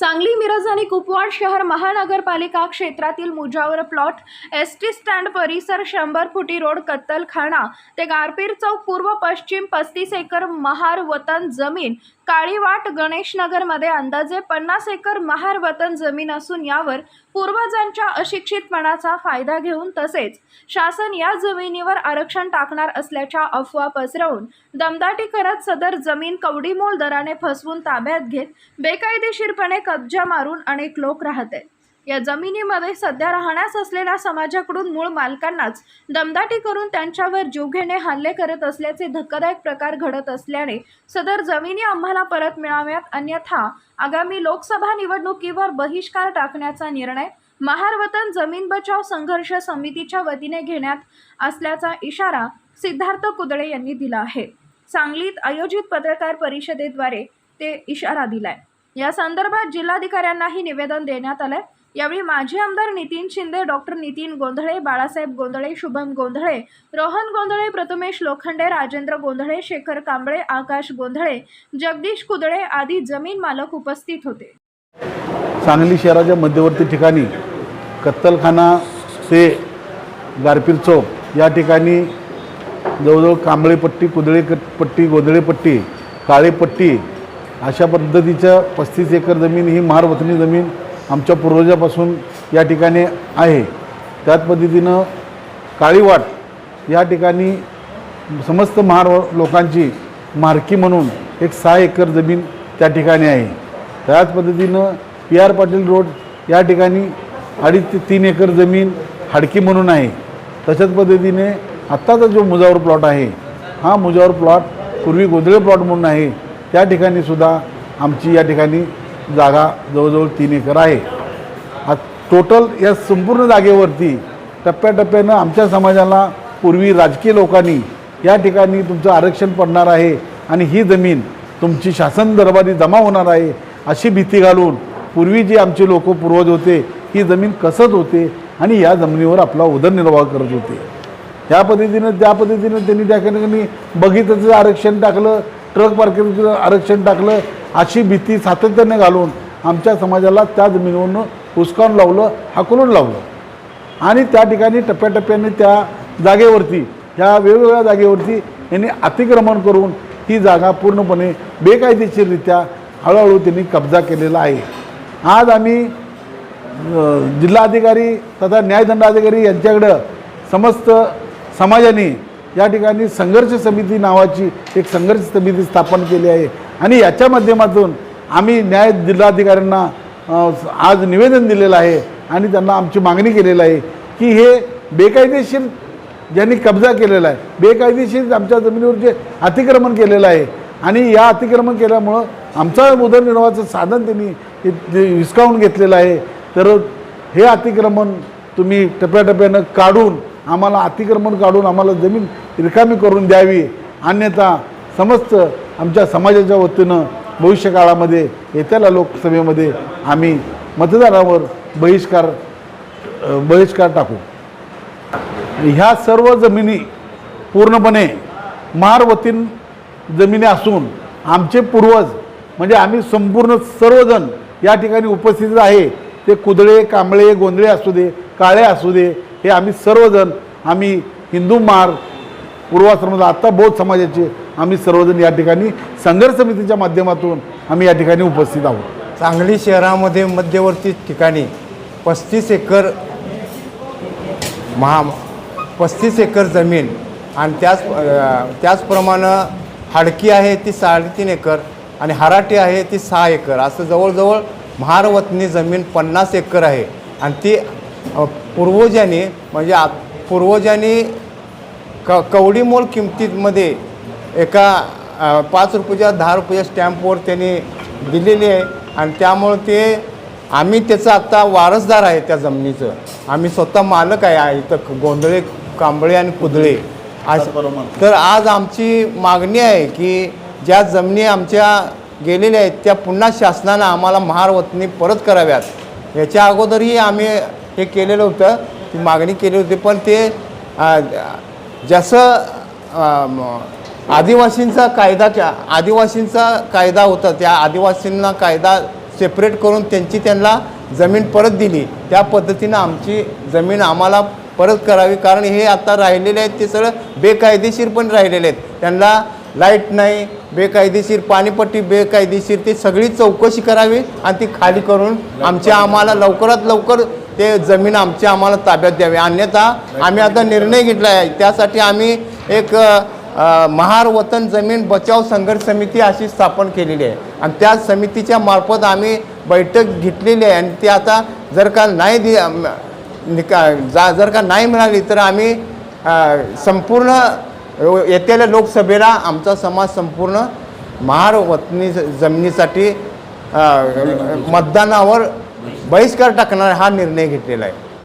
सांगली मिरज आणि कुपवाड शहर महानगरपालिका क्षेत्रातील Mujawar plot S T stand परिसर शंभर फुटी रोड कत्तलखाना ते गारपीर चौक पूर्व पश्चिम पस्तीस एकर महार वतन जमीन काळीवाट गणेशनगरमध्ये अंदाजे पन्नास एकर महार वतन जमीन असून यावर पूर्वजांच्या अशिक्षितपणाचा फायदा घेऊन तसेच शासन या जमिनीवर आरक्षण टाकणार असल्याच्या अफवा पसरवून दमदाटी करत सदर जमीन कवडीमोल दराने फसवून ताब्यात घेत बेकायदेशीरपणे कब्जा मारून अनेक लोक राहत. आहेत या जमिनीमध्ये सध्या राहण्यास असलेल्या समाजाकडून मूळ मालकांनाच दमदाटी करून त्यांच्यावर जीवघेणे हल्ले करत असल्याचे धक्कादायक प्रकार घडत असल्याने सदर जमिनी आम्हाला परत मिळाव्यात. अन्यथा आगामी लोकसभा निवडणुकीवर बहिष्कार टाकण्याचा निर्णय महारवतन जमीन बचाव संघर्ष समितीच्या वतीने घेण्यात असल्याचा इशारा सिद्धार्थ कुदळे यांनी दिला आहे. सांगलीत आयोजित पत्रकार परिषदेद्वारे ते इशारा दिलाय. या संदर्भात जिल्हाधिकाऱ्यांनाही निवेदन देण्यात आलंय. यावेळी माजी आमदार नितीन शिंदे डॉक्टर नितीन गोंधळे बाळासाहेब गोंधळे शुभम गोंधळे रोहन गोंधळे प्रथमेश लोखंडे राजेंद्र गोंधळे शेखर कांबळे आकाश गोंधळे जगदीश कुदळे आदी जमीन मालक उपस्थित होते. सांगली शहराच्या मध्यवर्ती ठिकाणी कत्तलखाना ते गारपीर चौक या ठिकाणी जवळजवळ कांबळे पट्टी कुदळे कट- पट्टी गोधळे पट्टी काळे पट्टी अशा पद्धतीच्या पस्तीस एकर जमीन ही महारवतनी जमीन आमच्या पूर्वजापासून या ठिकाणी आहे. त्याच पद्धतीनं काळीवाट या ठिकाणी समस्त महार लोकांची मार्की म्हणून एक सहा एकर जमीन त्या ठिकाणी आहे. त्याच पद्धतीनं पी आर पाटील रोड या ठिकाणी अडीच ते तीन एकर जमीन हाडकी म्हणून आहे. तशाच पद्धतीने आत्ताचा जो मुजावर प्लॉट आहे हा मुजावर प्लॉट पूर्वी गोंधळे प्लॉट म्हणून आहे त्या ठिकाणी सुद्धा आमची या ठिकाणी जागा जवळजवळ तीन एकर आहे. हा टोटल या संपूर्ण जागेवरती टप्प्याटप्प्यानं आमच्या समाजाला पूर्वी राजकीय लोकांनी या ठिकाणी तुमचं आरक्षण पडणार आहे आणि ही जमीन तुमची शासन दरबारी जमा होणार आहे अशी भीती घालून पूर्वी जी आमचे लोक पूर्वज होते ही जमीन कसत होते आणि या जमिनीवर आपला उदरनिर्वाह करत होते. त्या पद्धतीनं त्या पद्धतीनं त्यांनी त्या ठिकाणी बगीचाचं आरक्षण टाकलं ट्रक पार्किंगचं आरक्षण टाकलं अशी भीती सातत्याने घालून आमच्या समाजाला त्या जमिनीवरून हुसकावून लावलं हाकलून लावलं. आणि त्या ठिकाणी टप्प्याटप्प्याने त्या जागेवरती ह्या वेगवेगळ्या जागेवरती यांनी अतिक्रमण करून ही जागा पूर्णपणे बेकायदेशीररित्या हळूहळू त्यांनी कब्जा केलेला आहे. आज आम्ही जिल्हाधिकारी तथा न्यायदंडाधिकारी यांच्याकडं समस्त समाजाने या ठिकाणी संघर्ष समिती नावाची एक संघर्ष समिती स्थापन केली आहे. आणि याच्या माध्यमातून आम्ही न्याय जिल्हाधिकाऱ्यांना आज निवेदन दिलेलं आहे आणि त्यांना आमची मागणी केलेली आहे की हे बेकायदेशीर ज्यांनी कब्जा केलेला आहे बेकायदेशीर आमच्या जमिनीवर जे अतिक्रमण केलेलं आहे आणि या अतिक्रमण केल्यामुळं आमचा उदरनिर्वाहाचं साधन त्यांनी हिसकावून घेतलेलं आहे. तर हे अतिक्रमण तुम्ही टप्प्याटप्प्यानं काढून आम्हाला अतिक्रमण काढून आम्हाला जमीन रिकामी करून द्यावी. अन्यथा समस्त आमच्या समाजाच्या वतीनं भविष्यकाळामध्ये येत्याला लोकसभेमध्ये आम्ही मतदारावर बहिष्कार बहिष्कार टाकू. ह्या सर्व जमिनी पूर्णपणे महारवतीन जमिनी असून आमचे पूर्वज म्हणजे आम्ही संपूर्ण सर्वजण या ठिकाणी उपस्थित आहे. ते कुदळे कांबळे गोंधळे असू दे काळे असू दे हे आम्ही सर्वजण आम्ही हिंदू मार पूर्वाश्रमाचा आत्ता बौद्ध समाजाचे आम्ही सर्वजण या ठिकाणी संघर्ष समितीच्या माध्यमातून आम्ही या ठिकाणी उपस्थित आहोत. सांगली शहरामध्ये मध्यवर्ती ठिकाणी पस्तीस एकर महा पस्तीस एकर जमीन आणि त्याच त्याचप्रमाणं त्याचप्रमाणे हाडकी आहे ती साडेतीन एकर आणि हराटी आहे ती सहा एकर. असं जवळजवळ महारवतनी जमीन पन्नास एकर आहे आणि ती पूर्वजांनी म्हणजे आ पूर्वजांनी क कवडीमोल किमतीमध्ये एका पाच रुपयाच्या दहा रुपयाच्या स्टॅम्पवर त्यांनी दिलेली आहे. आणि त्यामुळं ते आम्ही त्याचं आत्ता वारसदार आहे त्या जमिनीचं. आम्ही स्वतः मालक आहे इथं गोंधळे कांबळे आणि कुदळे आज तर आज आमची मागणी आहे की ज्या जमिनी आमच्या गेलेल्या आहेत त्या पुन्हा शासनानं आम्हाला महारवतनी परत कराव्यात. याच्या अगोदरही आम्ही हे केलेलं होतं ती मागणी केली होती पण ते जसं आदिवासींचा कायदा क्या आदिवासींचा कायदा होता त्या आदिवासींना कायदा सेपरेट करून त्यांची त्यांना जमीन परत दिली. त्या पद्धतीनं आमची जमीन आम्हाला परत करावी कारण हे आता राहिलेले आहेत ते सगळं बेकायदेशीर पण राहिलेले आहेत. त्यांना लाइट नाही बेकायदेशीर पाणीपट्टी बेकायदेशीर ती सगळी चौकशी करावी आणि ती खाली करून आमच्या आम्हाला लवकरात लवकर ते जमीन आमची आम्हाला ताब्यात द्यावी. अन्यथा आम्ही आता निर्णय घेतला आहे. त्यासाठी आम्ही एक महार वतन जमीन बचाव संघर्ष समिती अशी स्थापन केलेली आहे. आणि त्या समितीच्या मार्फत आम्ही बैठक घेतलेली आहे. आणि ती आता जर का नाही दि निका जा जर का नाही मिळाली तर आम्ही संपूर्ण येत्याला लोकसभेला आमचा समाज संपूर्ण महार वतनी जमिनीसाठी मतदानावर बहिष्कार टाकणार हा निर्णय घेतलेला आहे.